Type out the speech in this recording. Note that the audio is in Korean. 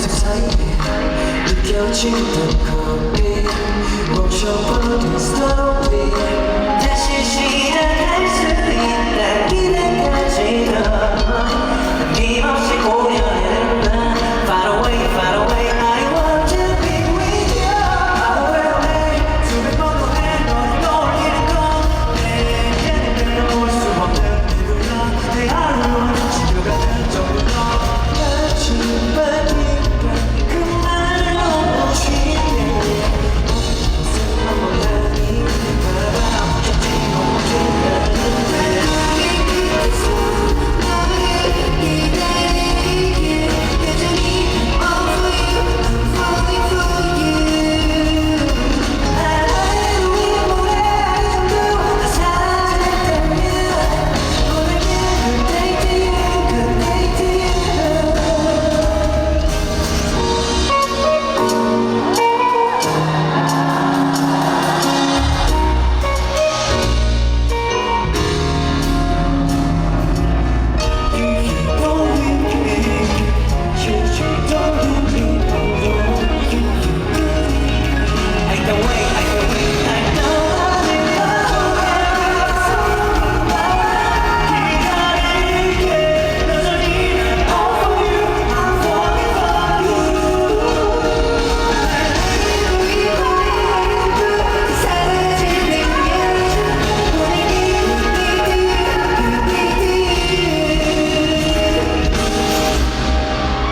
두 사이에 느껴진던 거리. 멈춰버린 스토리. 다시